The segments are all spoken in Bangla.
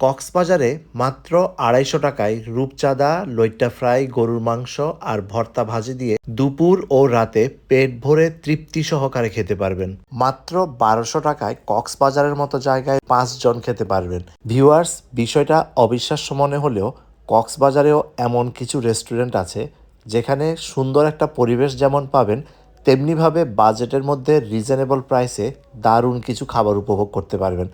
কক্সবাজারে মাত্র আড়াইশো টাকায় রূপচাঁদা লইট্টা ফ্রাই গরুর মাংস আর ভর্তা ভাজি দিয়ে দুপুর ও রাতে পেট ভরে তৃপ্তি সহকারে খেতে পারবেন। মাত্র বারোশো টাকায় কক্সবাজারের মতো জায়গায় পাঁচজন খেতে পারবেন। ভিউয়ার্স, বিষয়টা অবিশ্বাস্য মনে হলেও কক্সবাজারেও এমন কিছু রেস্টুরেন্ট আছে যেখানে সুন্দর একটা পরিবেশ যেমন পাবেন, তেমনিভাবে বাজেটের মধ্যে রিজনেবল প্রাইসে দারুণ কিছু খাবার উপভোগ করতে পারবেন।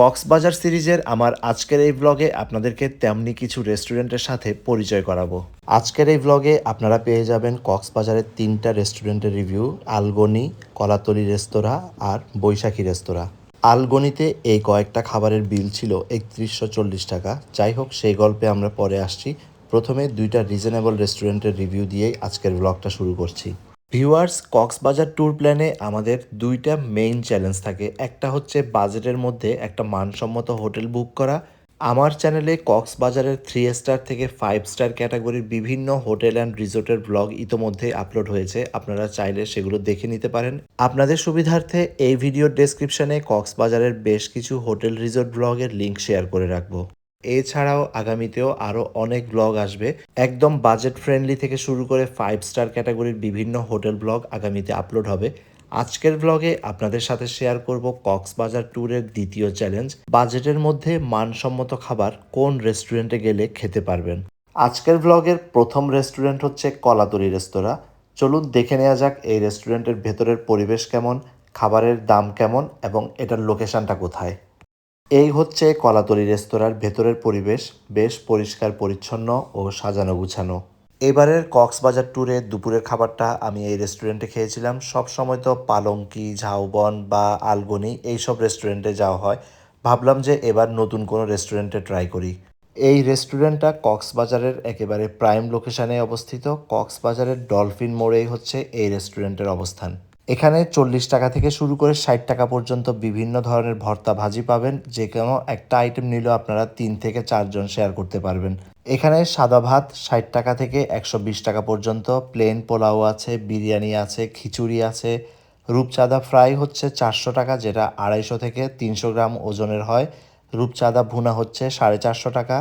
কক্সবাজার সিরিজের আমার আজকের এই ব্লগে আপনাদেরকে তেমনি কিছু রেস্টুরেন্টের সাথে পরিচয় করাবো। আজকের এই ব্লগে আপনারা পেয়ে যাবেন কক্সবাজারের তিনটা রেস্টুরেন্টের রিভিউ আলগনি, কলাতলি রেস্তোরাঁ আর বৈশাখী রেস্তোরাঁ। আলগনিতে এই কয়েকটা খাবারের বিল ছিল একত্রিশশো চল্লিশ টাকা। যাই হোক, সেই গল্পে আমরা পরে আসছি। প্রথমে দুইটা রিজনেবল রেস্টুরেন্টের রিভিউ দিয়েই আজকের ব্লগটা শুরু করছি। ভিউয়ার্স, কক্সবাজার ট্যুর প্ল্যানে আমাদের দুইটা মেইন চ্যালেঞ্জ থাকে। একটা হচ্ছে বাজেটের মধ্যে একটা মানসম্মত হোটেল বুক করা। আমার চ্যানেলে কক্সবাজারের থ্রি স্টার থেকে ফাইভ স্টার ক্যাটাগরির বিভিন্ন হোটেল অ্যান্ড রিসোর্টের ব্লগ ইতোমধ্যে আপলোড হয়েছে। আপনারা চাইলে সেগুলো দেখে নিতে পারেন। আপনাদের সুবিধার্থে এই ভিডিওর ডেসক্রিপশনে কক্সবাজারের বেশ কিছু হোটেল রিসোর্ট ব্লগের লিঙ্ক শেয়ার করে রাখব। এছাড়াও আগামীতেও আরও অনেক ব্লগ আসবে। একদম বাজেট ফ্রেন্ডলি থেকে শুরু করে ফাইভ স্টার ক্যাটাগরির বিভিন্ন হোটেল ব্লগ আগামীতে আপলোড হবে। আজকের ব্লগে আপনাদের সাথে শেয়ার করব কক্সবাজার ট্যুরের দ্বিতীয় চ্যালেঞ্জ বাজেটের মধ্যে মানসম্মত খাবার কোন রেস্টুরেন্টে গেলে খেতে পারবেন? আজকের ব্লগের প্রথম রেস্টুরেন্ট হচ্ছে কলাতরি রেস্তোরাঁ। চলুন দেখে নেওয়া যাক এই রেস্টুরেন্টের ভেতরের পরিবেশ কেমন, খাবারের দাম কেমন এবং এটার লোকেশনটা কোথায়। এই হচ্ছে কলাতলি রেস্তোরাঁর ভেতরের পরিবেশ, বেশ পরিষ্কার, পরিচ্ছন্ন ও সাজানো গুছানো। এবারের কক্সবাজার ট্যুরে দুপুরের খাবারটা আমি এই রেস্টুরেন্টে খেয়েছিলাম। সব সময় তো পালঙ্কি ঝাউবন বা আলগনি এইসব রেস্টুরেন্টে যাওয়া হয়। ভাবলাম যে এবার নতুন কোনো রেস্টুরেন্টে ট্রাই করি। এই রেস্টুরেন্টটা কক্সবাজারের একেবারে প্রাইম লোকেশনে অবস্থিত। কক্সবাজারের ডলফিন মোড়েই হচ্ছে এই রেস্টুরেন্টের অবস্থান। এখানে চল্লিশ টাকা থেকে শুরু করে ষাট টাকা পর্যন্ত বিভিন্ন ধরনের ভর্তা ভাজি পাবেন। যে কোনো একটা আইটেম নিলেও আপনারা তিন থেকে চারজন শেয়ার করতে পারবেন। এখানে সাদা ভাত ষাট টাকা থেকে একশো বিশ টাকা পর্যন্ত। প্লেন পোলাও আছে, বিরিয়ানি আছে, খিচুড়ি আছে। রূপচাঁদা ফ্রাই হচ্ছে চারশো টাকা, যেটা আড়াইশো থেকে তিনশো গ্রাম ওজনের হয়। রূপচাঁদা ভুনা হচ্ছে সাড়ে চারশো টাকা।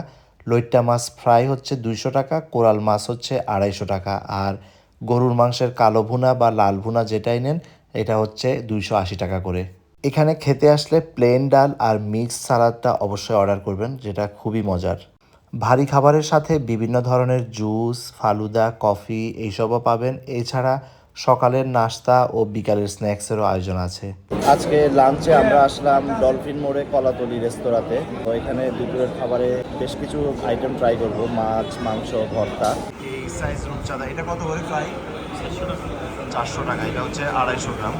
লইট্টা মাছ ফ্রাই হচ্ছে দুইশো টাকা, কোরাল মাছ হচ্ছে আড়াইশো টাকা। আর গরুর মাংসের কালো ভুনা বা লাল ভুনা যেটাই নেন, এটা হচ্ছে দুইশো আশি টাকা করে। এখানে খেতে আসলে প্লেন ডাল আর মিক্স সালাদটা অবশ্যই অর্ডার করবেন, যেটা খুবই মজার। ভারী খাবারের সাথে বিভিন্ন ধরনের জুস ফালুদা কফি এইসবও পাবেন। এছাড়া সকালের নাস্তা ও বিকালের স্ন্যাক্সেরও আয়োজন আছে। আজকে লাঞ্চে আমরা আসলাম ডলফিন মোড়ে কলাতলি রেস্তোরাঁতে। তো এখানে দুপুরের খাবারে বেশ কিছু আইটেম ট্রাই করব, মাছ, মাংস, ভর্তা। সাইজ রূপচাঁদা এটা কত করে ফ্রাই চারশো টাকা। এটা হচ্ছে আড়াইশো গ্রাম।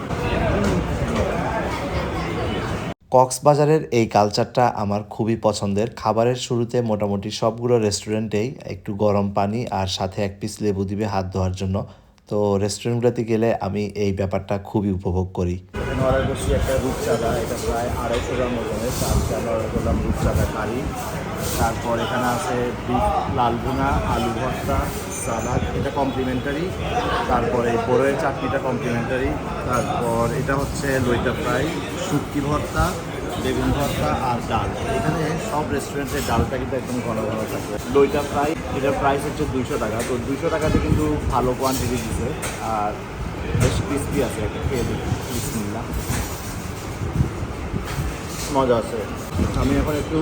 কক্সবাজারের এই কালচারটা আমার খুবই পছন্দের। খাবারের শুরুতে মোটামুটি সবগুলো রেস্টুরেন্টেই একটু গরম পানি আর সাথে এক পিস লেবু দিবে হাত ধোয়ার জন্য। তো রেস্টুরেন্টগুলোতে গেলে আমি এই ব্যাপারটা খুবই উপভোগ করি। এখানে অর্ডার করছি একটা রূপচাঁদা এটা প্রায় আড়াইশো গ্রাম ওজনের। তারপরে আমরা অর্ডার করলাম রূপচাঁদা কারি। তারপর এখানে আছে বিফ লাল ভুনা আলু ভর্তা সালাদ, এটা কমপ্লিমেন্টারি তারপরে বড়ের চাটনিটা কমপ্লিমেন্টারি তারপর এটা হচ্ছে লইটা ফ্রাই, শুটকি ভর্তা, বেগুন ভর্তা আর ডাল। এখানে সব রেস্টুরেন্টের ডালটা কিন্তু একদম ঘন ঘন থাকবে লইটা ফ্রাই, এটার প্রাইস হচ্ছে দুইশো টাকা। তো দুইশো টাকাতে কিন্তু ভালো কোয়ান্টিটি দিচ্ছে আর বেশ ক্রিস্পি আছে একটা খেয়ে দেখি। বিসমিল্লাহ। মজা আছে। আমি এখন একটু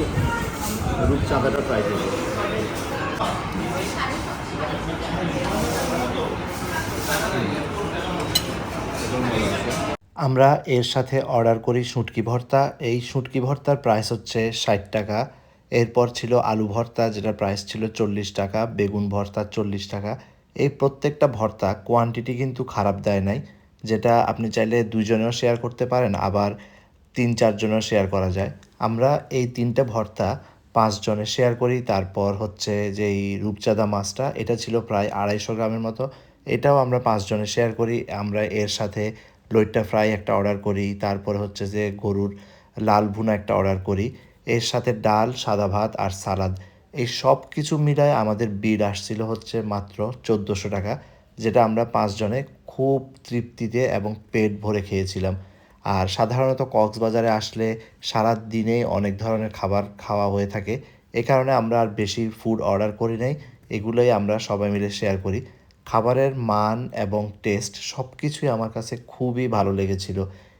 রূপচাঁদাটা ট্রাই করব। আমরা এর সাথে অর্ডার করি শুটকি ভর্তা। এই শুটকি ভর্তার প্রাইস হচ্ছে ষাট টাকা। এরপর ছিল আলু ভর্তা যেটা প্রাইস ছিল চল্লিশ টাকা, বেগুন ভর্তা চল্লিশ টাকা। এই প্রত্যেকটা ভর্তা কোয়ান্টিটি কিন্তু খারাপ দেয় নাই, যেটা আপনি চাইলে দুজনেও শেয়ার করতে পারেন, আবার তিন চারজনেও শেয়ার করা যায়। আমরা এই তিনটে ভর্তা পাঁচজনে শেয়ার করি। তারপর হচ্ছে যে এই রূপচাঁদা মাছটা, এটা ছিল প্রায় আড়াইশো গ্রামের মতো। এটাও আমরা পাঁচজনে শেয়ার করি। আমরা এর সাথে লইট্টা ফ্রাই একটা অর্ডার করি। তারপরে হচ্ছে যে গরুর লাল ভুনা একটা অর্ডার করি। এর সাথে ডাল, সাদা ভাত আর সালাদ। এই সব কিছু মিলায় আমাদের বিল আসছিল হচ্ছে মাত্র চোদ্দোশো টাকা, যেটা আমরা পাঁচজনে খুব তৃপ্তিতে এবং পেট ভরে খেয়েছিলাম। আর সাধারণত কক্সবাজারে আসলে সারা দিনে অনেক ধরনের খাবার খাওয়া হয়ে থাকে। এ কারণে আমরা আর বেশি ফুড অর্ডার করি নাই। এগুলোই আমরা সবাই মিলে শেয়ার করি। খাবারের মান এবং টেস্ট সব কিছুই আমার কাছে খুবই ভালো লেগেছিল।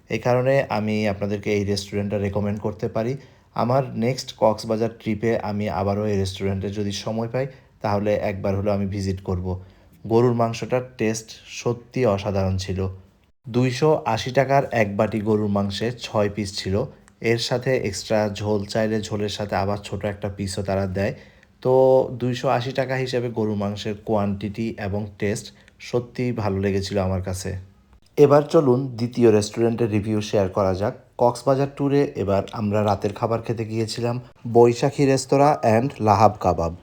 এই কারণে আমি আপনাদেরকে এই রেস্টুরেন্টটা রেকমেন্ড করতে পারি। আমার নেক্সট কক্সবাজার ট্রিপে আমি আবারও এই রেস্টুরেন্টে যদি সময় পাই, তাহলে একবার হলেও আমি ভিজিট করব। গরুর মাংসটার টেস্ট সত্যি অসাধারণ ছিল। দুইশো আশি টাকার এক বাটি গরুর মাংসে ছয় পিস ছিল। এর সাথে এক্সট্রা ঝোল, চাইলে ঝোলের সাথে আবার ছোট একটা পিসও তারা দেয়। তো দুইশো আশি টাকা হিসেবে গরুর মাংসের কোয়ান্টিটি এবং টেস্ট সত্যিই ভালো লেগেছিল আমার কাছে। এবার চলুন দ্বিতীয় রেস্টুরেন্টের রিভিউ শেয়ার করা যাক। কক্সবাজার ট্যুরে এবার আমরা রাতের খাবার খেতে গিয়েছিলাম। বৈশাখী রেস্তোরাঁ অ্যান্ড লাহাব কাবাব।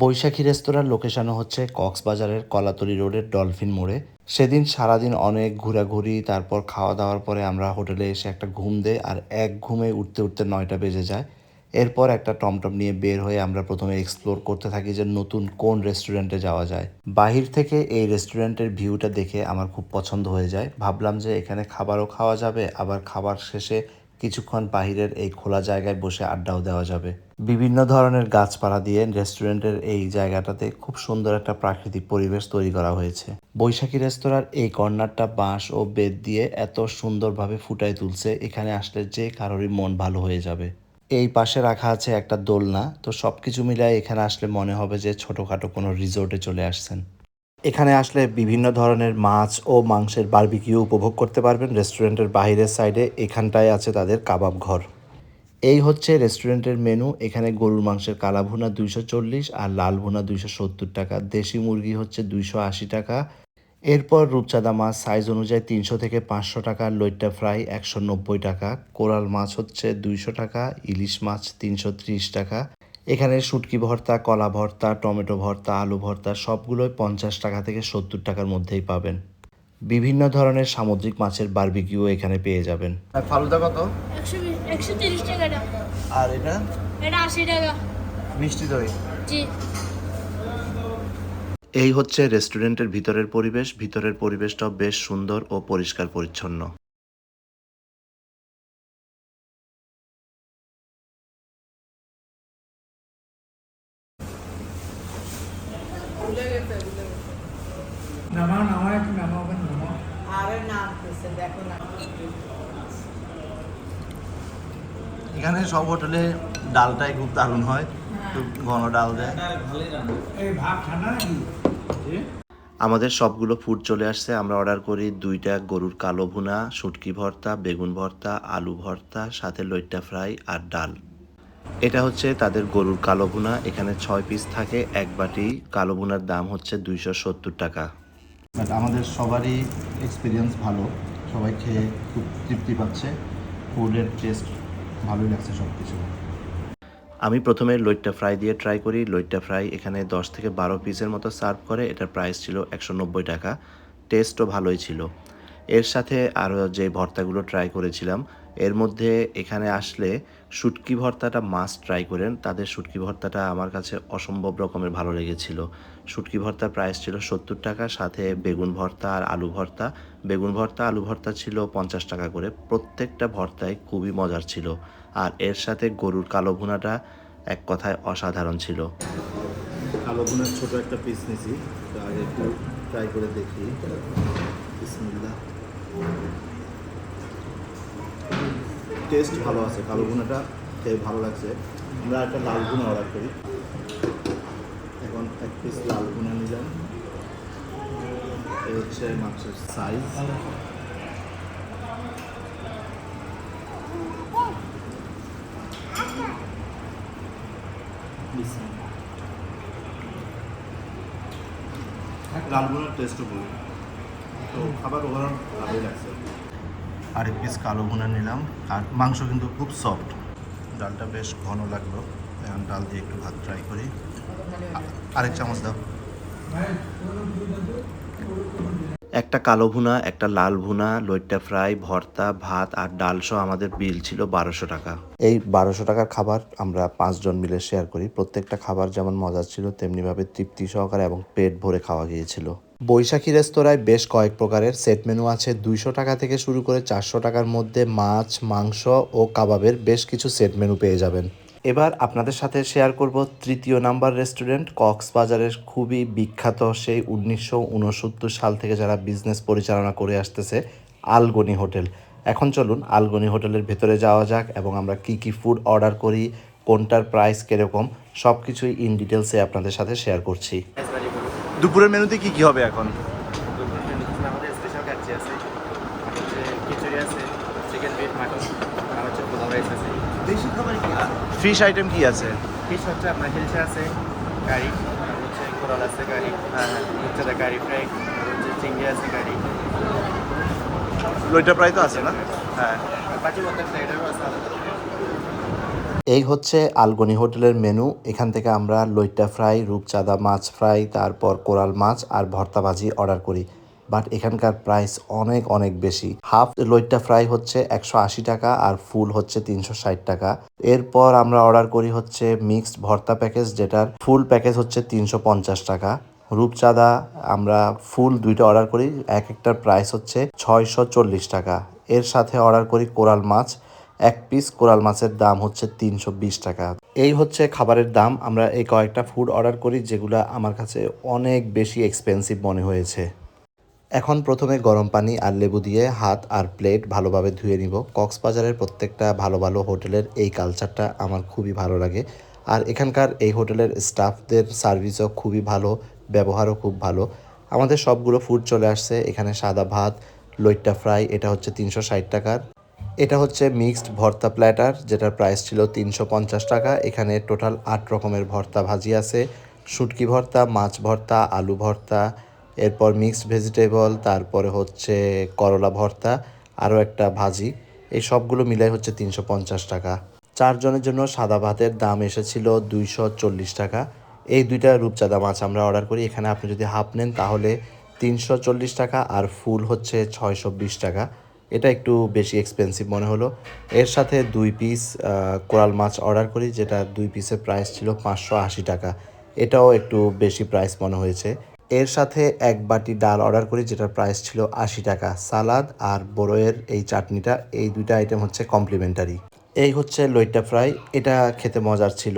বৈশাখী রেস্তোরাঁর লোকেশনও হচ্ছে কক্সবাজারের কলাতলি রোডের ডলফিন মোড়ে। সেদিন সারাদিন অনেক ঘোরাঘুরি, তারপর খাওয়া দাওয়ার পরে আমরা হোটেলে এসে একটা ঘুম দেই আর এক ঘুমে উঠতে উঠতে নয়টা বেজে যায়। এরপর একটা টমটম নিয়ে বের হয়ে আমরা প্রথমে এক্সপ্লোর করতে থাকি যে নতুন কোন রেস্টুরেন্টে যাওয়া যায়। বাহির থেকে এই রেস্টুরেন্টের ভিউটা দেখে আমার খুব পছন্দ হয়ে যায়। ভাবলাম যে এখানে খাবারও খাওয়া যাবে, আবার খাবার শেষে কিছুক্ষণ বাহিরের এই খোলা জায়গায় বসে আড্ডাও দেওয়া যাবে। বিভিন্ন ধরনের গাছপালা দিয়ে রেস্টুরেন্টের এই জায়গাটাতে খুব সুন্দর একটা প্রাকৃতিক পরিবেশ তৈরি করা হয়েছে। বৈশাখী রেস্তোরাঁর এই কর্নারটা বাঁশ ও বেত দিয়ে এত সুন্দরভাবে ফুটায় তুলছে, এখানে আসলে যে কারোরই মন ভালো হয়ে যাবে। এই পাশে রাখা আছে একটা দোলনা, তো সব কিছু মিলায় এখানে আসলে মনে হবে যে ছোটোখাটো কোনো রিসোর্টে চলে আসছেন। এখানে আসলে বিভিন্ন ধরনের মাছ ও মাংসের বারবিকিউ উপভোগ করতে পারবেন রেস্টুরেন্টের বাইরের সাইডে এখানটায় আছে তাদের কাবাব ঘর। এই হচ্ছে রেস্টুরেন্টের মেনু এখানে গরুর মাংসের কালা ভুনা দুইশো চল্লিশ আর লাল ভুনা দুইশো সত্তর টাকা, দেশি মুরগি হচ্ছে দুইশো আশি টাকা। এরপর রূপচাঁদা মাছ সাইজ অনুযায়ী তিনশো থেকে পাঁচশো টাকা, লইট্টা ফ্রাই একশো নব্বই টাকা, কোরাল মাছ হচ্ছে দুইশো টাকা, ইলিশ মাছ তিনশো ত্রিশ টাকা। এখানে শুটকি ভর্তা কলা ভর্তা টমেটো ভর্তা আলু ভর্তা সবগুলোই পঞ্চাশ টাকা থেকে সত্তর টাকার মধ্যেই পাবেন। বিভিন্ন ধরনের সামুদ্রিক মাছের বারবিকিউ এখানে পেয়ে যাবেন। ফালুদা কত? একশো তিরিশ টাকাটা আর এটা? এটা আশি টাকা। মিষ্টি দই? জি। এই হচ্ছে রেস্টুরেন্টের ভিতরের পরিবেশ। ভিতরের পরিবেশটাও বেশ সুন্দর ও পরিষ্কার পরিচ্ছন্ন নামাও নামাও একটু নামাও আরে নামতেছে দেখো না। এখানে সব হোটেলে ডালটাই খুব দারুণ হয়। খুব ঘন ডাল দেয়। এই ভাত ঠান্ডা নাকি? আমাদের সবগুলো ফুড চলে আসছে। আমরা অর্ডার করি দুইটা গরুর কালো ভুনা শুটকি ভর্তা বেগুন ভর্তা আলু ভর্তা সাথে লইট্টা ফ্রাই আর ডাল। এটা হচ্ছে তাদের গরুর কালো ভুনা। এখানে ছয় পিস থাকে এক বাটি। কালো ভুনার দাম হচ্ছে দুইশো সত্তর টাকা। বাট আমাদের সবারই এক্সপিরিয়েন্স ভালো। সবাই খেয়ে খুব তৃপ্তি পাচ্ছে। ফুডের টেস্ট ভালোই লাগছে সব কিছু আমি প্রথমে লইট্টা ফ্রাই দিয়ে ট্রাই করি। লইট্টা ফ্রাই এখানে দশ থেকে বারো পিসের মতো সার্ভ করে। এটার প্রাইস ছিল একশো নব্বই টাকা। টেস্টও ভালোই ছিল। এর সাথে আরও যে ভর্তাগুলো ট্রাই করেছিলাম এর মধ্যে এখানে আসলে শুটকি ভর্তাটা মাস্ট ট্রাই করেন। তাদের শুটকি ভর্তাটা আমার কাছে অসম্ভব রকমের ভালো লেগেছিল। শুটকি ভর্তার প্রাইস ছিল সত্তর টাকা, সাথে বেগুন ভর্তা আর আলু ভর্তা। বেগুন ভর্তা, আলু ভর্তা ছিল পঞ্চাশ টাকা করে। প্রত্যেকটা ভর্তায় খুবই মজার ছিল। আর এর সাথে গরুর কালো ভুনাটা এক কথায় অসাধারণ ছিল। কালো গুনের ছোট একটা পিস আগে একটু ট্রাই করে দেখি। টেস্ট ভালো আছে, কালো গুনাটা খেয়ে ভালো লাগছে। আমরা একটা লাল গুনা অর্ডার করি। এখন এক পিস লাল গুনা নিলাম এই হচ্ছে মাংসের সাইজ লালগুলোর টেস্টও বলি। তো খাবার ওভারঅল ভালোই লাগছে। আর এক পিস কালো ভুনা নিলাম। আর মাংস কিন্তু খুব সফট ডালটা বেশ ঘন লাগল। এখন ডাল দিয়ে একটু ভাত ট্রাই করি। আরেক চামচ দাও। একটা কালো ভুনা একটা লাল ভুনা লইট্টা ফ্রাই ভর্তা ভাত আর ডাল সহ আমাদের বিল ছিল বারোশো টাকা। এই বারোশো টাকার খাবার আমরা পাঁচজন মিলে শেয়ার করি। প্রত্যেকটা খাবার যেমন মজার ছিল তেমনিভাবে তৃপ্তি সহকারে এবং পেট ভরে খাওয়া গিয়েছিল। বৈশাখী রেস্তোরাঁয় বেশ কয়েক প্রকারের সেট মেনু আছে। দুইশো টাকা থেকে শুরু করে চারশো টাকার মধ্যে মাছ, মাংস ও কাবাবের বেশ কিছু সেট মেনু পেয়ে যাবেন। এবার আপনাদের সাথে শেয়ার করব তৃতীয় নাম্বার রেস্টুরেন্ট, কক্সবাজারের খুবই বিখ্যাত সেই উনিশশো উনসত্তর সাল থেকে যারা বিজনেস পরিচালনা করে আসতেছে, আলগনি হোটেল। এখন চলুন আলগনি হোটেলের ভেতরে যাওয়া যাক এবং আমরা কি কি ফুড অর্ডার করি, কোনটার প্রাইস কীরকম সব কিছুই ইন ডিটেলসে আপনাদের সাথে শেয়ার করছি। দুপুরের মেনুতে কি কি হবে এখন? আমাদের স্পেশাল কাচ্চি আছে খিচুড়ি আছে চিকেন বিট মাটন আর হচ্ছে পোলাও রাইস আছে। দেশি খাবার কি আছে? ফিশ আইটেম কি আছে? ফিশ হচ্ছে আপনার হিলসে আছে কারি হচ্ছে কোরাল আছে কারি হচ্ছে কারি ফ্রাই হচ্ছে চিংড়ি আছে কারি। লইটা প্রায় তো আছে না? হ্যাঁ। আর পাঁচি মতো সাইডেরও আছে আলাদা। এই হচ্ছে আলগনি হোটেলের মেনু। এখান থেকে আমরা লইট্টা ফ্রাই, রূপচাঁদা মাছ ফ্রাই, তারপর কোরাল মাছ আর ভর্তা ভাজি অর্ডার করি। বাট এখানকার প্রাইস অনেক অনেক বেশি। হাফ লইট্টা ফ্রাই হচ্ছে একশো আশি টাকা আর ফুল হচ্ছে তিনশো ষাট টাকা। এরপর আমরা অর্ডার করি হচ্ছে মিক্সড ভর্তা প্যাকেজ, যেটার ফুল প্যাকেজ হচ্ছে তিনশো পঞ্চাশ টাকা। রূপচাঁদা আমরা ফুল দুইটা অর্ডার করি, এক একটার প্রাইস হচ্ছে ছয়শো চল্লিশ টাকা। এর সাথে অর্ডার করি কোরাল মাছ এক পিস কোরাল মাছের দাম হচ্ছে তিনশো বিশ টাকা। এই হচ্ছে খাবারের দাম। আমরা এই কয়েকটা ফুড অর্ডার করি যেগুলো আমার কাছে অনেক বেশি এক্সপেন্সিভ মনে হয়েছে। এখন প্রথমে গরম পানি আর লেবু দিয়ে হাত আর প্লেট ভালোভাবে ধুয়ে নিব। কক্সবাজারের প্রত্যেকটা ভালো ভালো হোটেলের এই কালচারটা আমার খুবই ভালো লাগে। আর এখানকার এই হোটেলের স্টাফদের সার্ভিসও খুবই ভালো, ব্যবহারও খুব ভালো। আমাদের সবগুলো ফুড চলে আসছে। এখানে সাদা ভাত, লইট্টা ফ্রাই এটা হচ্ছে তিনশো ষাট টাকার। এটা হচ্ছে মিক্সড ভর্তা প্ল্যাটার, যেটার প্রাইস ছিল তিনশো পঞ্চাশ টাকা। এখানে টোটাল আট রকমের ভর্তা ভাজি আছে। শুটকি ভর্তা, মাছ ভর্তা, আলু ভর্তা, এরপর মিক্সড ভেজিটেবল, তারপরে হচ্ছে করলা ভর্তা, আরও একটা ভাজি। এই সবগুলো মিলাই হচ্ছে তিনশো পঞ্চাশ টাকা। চারজনের জন্য সাদা ভাতের দাম এসেছিল দুইশো চল্লিশ টাকা। এই দুইটা রূপচাঁদা মাছ আমরা অর্ডার করি। এখানে আপনি যদি হাফ নেন, তাহলে তিনশো চল্লিশ টাকা আর ফুল হচ্ছে ছয়শো বিশ টাকা। এটা একটু বেশি এক্সপেন্সিভ মনে হলো। এর সাথে দুই পিস কোরাল মাছ অর্ডার করি, যেটা দুই পিসের প্রাইস ছিল পাঁচশো আশি টাকা। এটাও একটু বেশি প্রাইস মনে হয়েছে। এর সাথে এক বাটি ডাল অর্ডার করি, যেটার প্রাইস ছিল আশি টাকা। সালাদ আর বড়োয়ের এই চাটনিটা, এই দুইটা আইটেম হচ্ছে কমপ্লিমেন্টারি এই হচ্ছে লইট্টা ফ্রাই, এটা খেতে মজার ছিল।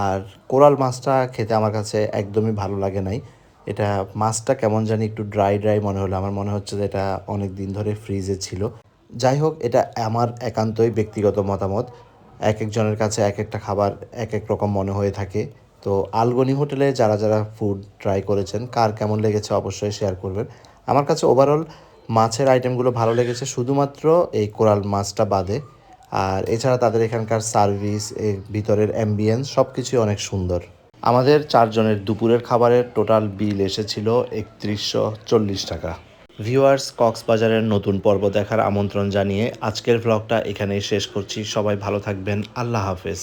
আর কোরাল মাছটা খেতে আমার কাছে একদমই ভালো লাগে নাই। এটা মাছটা কেমন জানি একটু ড্রাই ড্রাই মনে হলো। আমার মনে হচ্ছে যে এটা অনেক দিন ধরে ফ্রিজে ছিল। যাই হোক, এটা আমার একান্তই ব্যক্তিগত মতামত। এক একজনের কাছে এক একটা খাবার এক এক রকম মনে হয়ে থাকে। তো আলগনি হোটেলে যারা যারা ফুড ট্রাই করেছেন, কার কেমন লেগেছে অবশ্যই শেয়ার করবেন। আমার কাছে ওভারঅল মাছের আইটেমগুলো ভালো লেগেছে, শুধুমাত্র এই কোরাল মাছটা বাদে। আর এছাড়া তাদের এখানকার সার্ভিস এর ভিতরের অ্যাম্বিয়েন্স সব কিছুই অনেক সুন্দর। আমাদের চারজনের দুপুরের খাবারের টোটাল বিল এসেছিল একত্রিশশো চল্লিশ টাকা। ভিউয়ার্স, কক্সবাজারের নতুন পর্ব দেখার আমন্ত্রণ জানিয়ে আজকের ভ্লগটা এখানেই শেষ করছি। সবাই ভালো থাকবেন। আল্লাহ হাফেজ।